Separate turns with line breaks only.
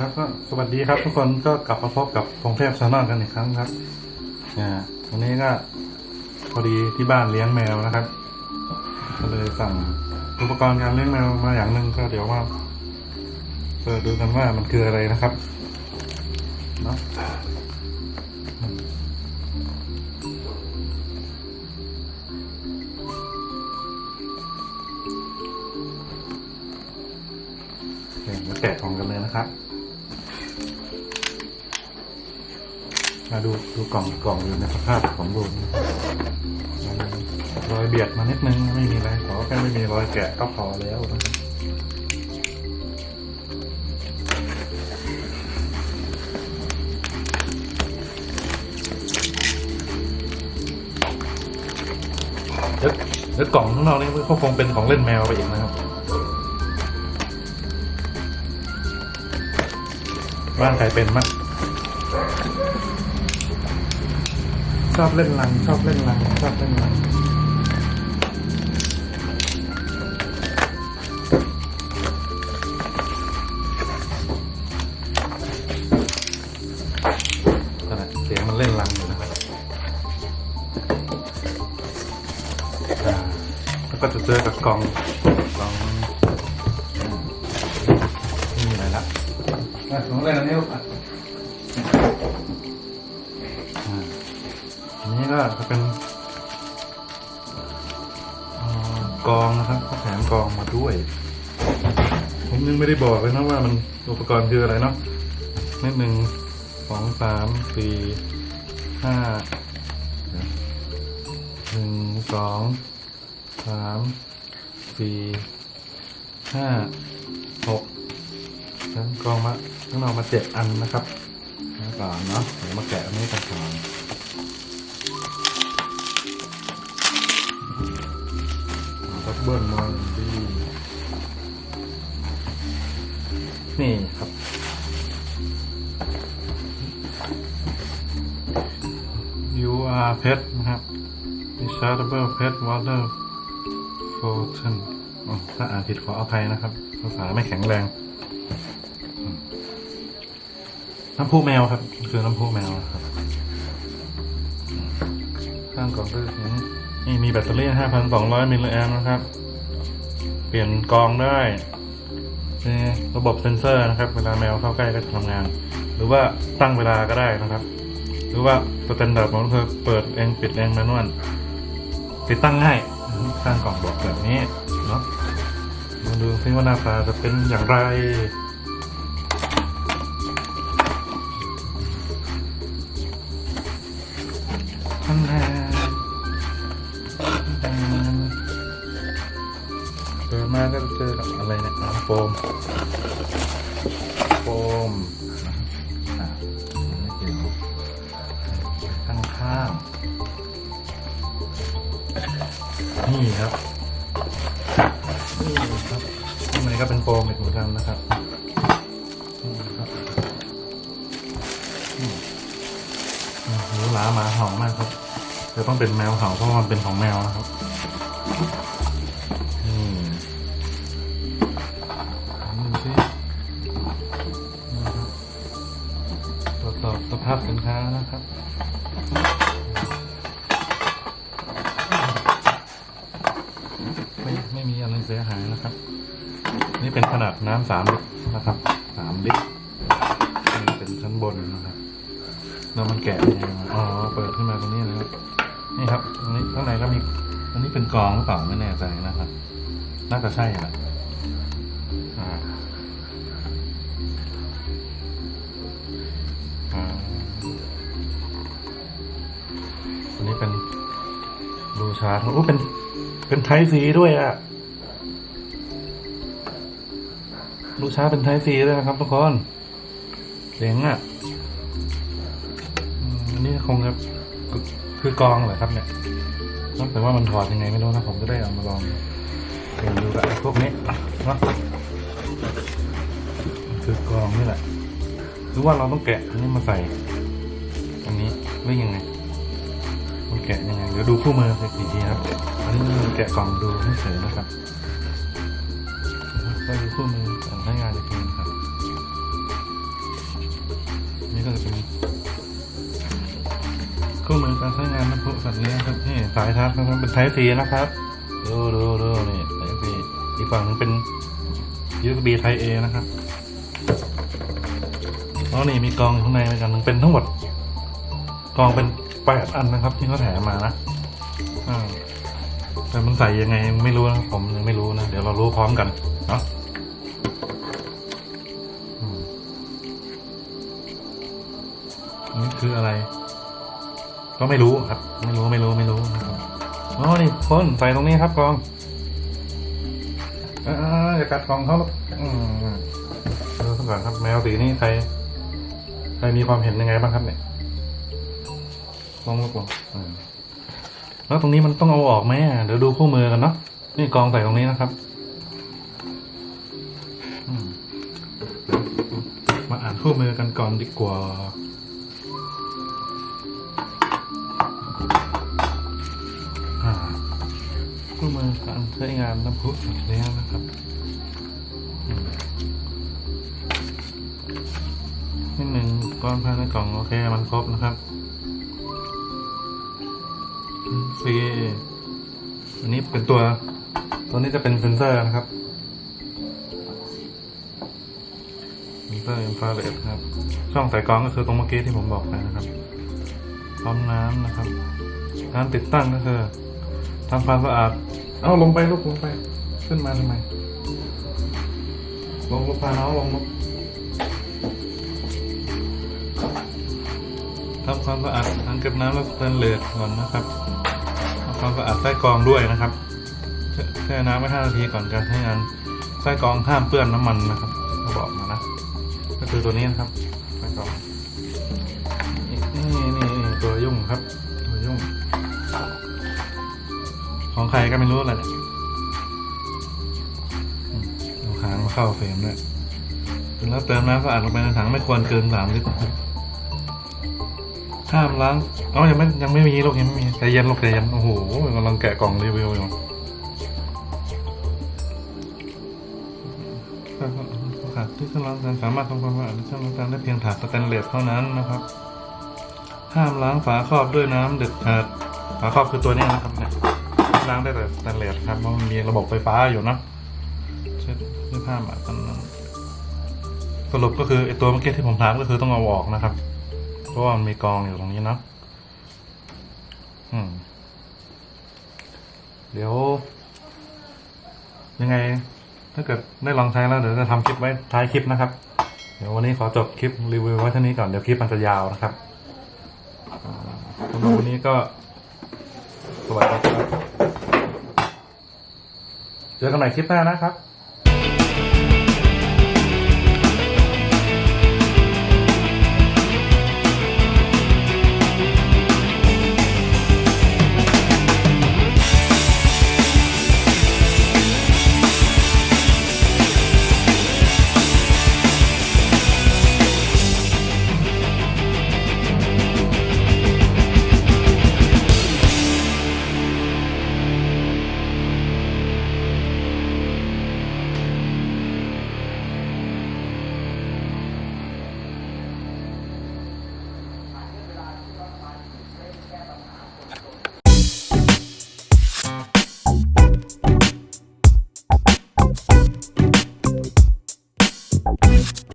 ครับก็สวัสดีครับ ทุกคนก็กลับมาพบกับพงเทพชาแนลกันอีกครั้งครับอ่าวันนี้ก็พอดีที่บ้านเลี้ยงแมวนะครับ ก็เลยสั่งอุปกรณ์การเลี้ยงแมวมาอย่างหนึ่งก็เดี๋ยวว่าเปิดดูกันว่ามันคืออะไรนะครับเนาะโอเคมาแกะกล่องกันเลยนะครับ มาดูดูกล่องกล่องอยู่ในสภาพสมบูรณ์นรอยเบียดมานิดนึงไม่มีอะไรขอแค่ไม่มีรอยแกะก็พอแล้วนะครับเดี๋ยวเดี๋ยวกล่องข้างนอกนี่ก็คงเป็นของเล่นแมวไปอีกนะครับ บ้านใครเป็นมั้ง ชอบเล่นลัง ชอบเล่นลัง ชอบเล่นลัง ขนาดเสียงมันเล่นลังอยู่นะครับอ่าแล้วก็จะเจอกับกล่องกล่องอืมไม่มีอะไรละอะลองเล่นอันนี้ลูกอะ ก็จะเป็นออกองนะครับแถมกองมาด้วย ผมยังไม่ได้บอกเลยนะว่ามันอุปกรณ์คืออะไรเนาะนิดหนึ่งสองสามสี่ห้าหนึ่งสองสามสี่ห้าหกแล้วกองมาข้างนอกมาเจ็ดอันนะครับแล้วก่อนเนาะเดี๋ยวมาแกะอันนี้กันก่อน ทับเบิลมาดีนี่ครับ you are pet นะครับ rechargeable pet water fountain อ๋อถ้าอ่านผิดขออภัยนะครับ ภาษาไม่แข็งแรงอืมน้ำพุแมวครับ คือน้ำพุแมวนะครับอืมข้างกล่องก็จะมี นี่มีแบตเตอรี่ 5,200 มิลลิแอมป์นะครับ เปลี่ยนกองได้มีระบบเซ็นเซอร์นะครับ เวลาแมวเข้าใกล้ก็จะทำงาน หรือว่าตั้งเวลาก็ได้นะครับ หรือว่าสแตนดาร์ดของเธอเปิดเองปิดเองแมนนวลติดตั้งง่ายข้างกล่องบอกแบบนี้เนาะมาดูซิว่าหน้าตาจะเป็นอย่างไรท่านแทน มาก็จะเจอกับอะไรเนี่ยน้ำโฟมโฟมข้างข้างนี่ครับนี่ครับข้างในก็เป็นโฟมเหมือนกันนะครับนี่ครับอืมอืมหรูหราหมาเห่ามากครับจะต้องเป็นแมวเห่าเพราะมันเป็นของแมวนะครับ วจสอบสินค้านะครับไม่ไม่มีอะไรเสียหายนะครับ นี่เป็นขนาดน้ำสามลิตรนะครับสามลิตรนี่เป็นชั้นบนนะครับแล้วมันแกะยังไงอ๋อเปิดขึ้นมาตรงนี้นะครับนี่ครับตรงนี้ข้างในก็มีอันนี้เป็นกรองหรือเปล่าไม่แน่ใจนะครับ น่าจะใช่แหละ ชาร์จโอ้เป็น เป็นไทซีด้วยอะรูกชาเป็นไทซีด้วยนะครับทุกคนเจ๋งอะอันนี้คงจะคือคือกองเหรอครับเนี่ยต้องแต่ว่ามันถอดยังไงไม่รู้นะ ผมก็ได้เอามาลองเรียนดูกับพวกนี้เนาะคือกองนี่แหละ หรือว่าเราต้องแกะอันนี้มาใส่ อันนี้หรือยังไง มันแกะยังไงเดี๋ยวดูคู่มือสักทีครับอันนี้มันแกะกล่องดูให้เฉยนะครับก็ดูคู่มือของใช้งานอีกทีนะครับนี่ก็จะเป็นคู่มือการใช้งานน้ำพุสัตว์เลี้ยงครับนี่สายชาร์จนะครับเป็นไทป์ซีนะครับดูดูดูนี่ไทป์ซีอีกฝั่งนึงเป็น USB Type A นะครับแล้วนี่มีกรองอยู่ข้างในเหมือนกันเป็นทั้งหมดกรองเป็น แปดอันนะครับ ที่เขาแถมมานะอแต่มันใส่ยังไงไม่รู้นะผมยังไม่รู้นะ เดี๋ยวเรารู้พร้อมกันเนาะนี่คืออะไร ก็ไม่รู้ครับ ไม่รู้ไม่รู้ไม่รู้นะครับอ๋อนี่พ่นใส่ตรงนี้ครับกองอ่าอย่ากัดกองเขาหรอกอืมดูสักก่อนครับ แมวสีนี้ใครใครมีความเห็นยังไงบ้างครับเนี่ย ลองลูกลองแล้วตรงนี้มันต้องเอาออกไหมเดี๋ยวดูคู่มือกันเนาะนี่กองใส่ตรงนี้นะครับมาอ่านคู่มือกันก่อนดีกว่าคู่มือการใช้งานน้ำพุสัตว์เลี้ยงนะครับนิดหนึ่งก้อนภายในกล่องโอเคมันครบนะครับ ฟรีอันนี้เป็นตัว ตัวนี้จะเป็นเซนเซอร์นะครับเซนเซอร์อินฟราเรดครับ ช่องใส่กรองก็คือตรงเมื่อกี้ที่ผมบอกไปนะครับพร้อมน้ำนะครับ การติดตั้งก็คือทำความสะอาด เอาลงไปลูกลงไป ขึ้นมาทำไม ลงลูกพาน้องลงลูกทำความสะอาดถังเก็บน้ำและสแตนเลสก่อนนะครับ ทำความสะอาดไส้กรองด้วยนะครับแช่น้ำไว้5นาทีก่อนการใช้งานไส้กรองห้ามเปื้อนน้ำมันนะครับเขาบอกมานะ ก็คือตัวนี้นะครับไส้กรองนี่นี่ตัวยุ่งครับ ตัวยุ่ง ของใครก็ไม่รู้แหละเนี่ยเอาหางมาเข้าเฟรมด้วยแล้วเติมน้ำสะอาดลงไปในถังไม่ควรเกินสามลิตร ห้ามล้างเอ๋อยังไม่ยังไม่มีลูกยังไม่มีใจเย็นลูกใจเย็นโอ้โหกำลังแกะกล่องรีวิวอยู่ค่ะที่เครื่องล้างจานสามารถทำความสะอาดเครื่องล้างจานได้เพียงถาดสแตนเลสเท่านั้นนะครับ ห้ามล้างฝาครอบด้วยน้ำเด็ดขาดฝาครอบคือตัวนี้นะครับเนี่ยล้างได้แต่สแตนเลสครับเพราะมันมีระบบไฟฟ้าอยู่นะเช็ดเสื้อผ้ามาตอนนั้นสรุปก็คือไอตัวเมื่อกี้ที่ผมถามก็คือต้องเอาออกนะครับ เพราะว่ามันมีกองอยู่ตรงนี้เนาะเดี๋ยว ยังไง ถ้าเกิดได้ลองใช้แล้วเดี๋ยวจะทำคลิปไว้ท้ายคลิปนะครับ เดี๋ยววันนี้ขอจบคลิปรีวิวไว้เท่านี้ก่อนเดี๋ยวคลิปมันจะยาวนะครับสำหรับวันนี้ก็สวัสดีครับ เจอกันใหม่คลิปหน้านะครับ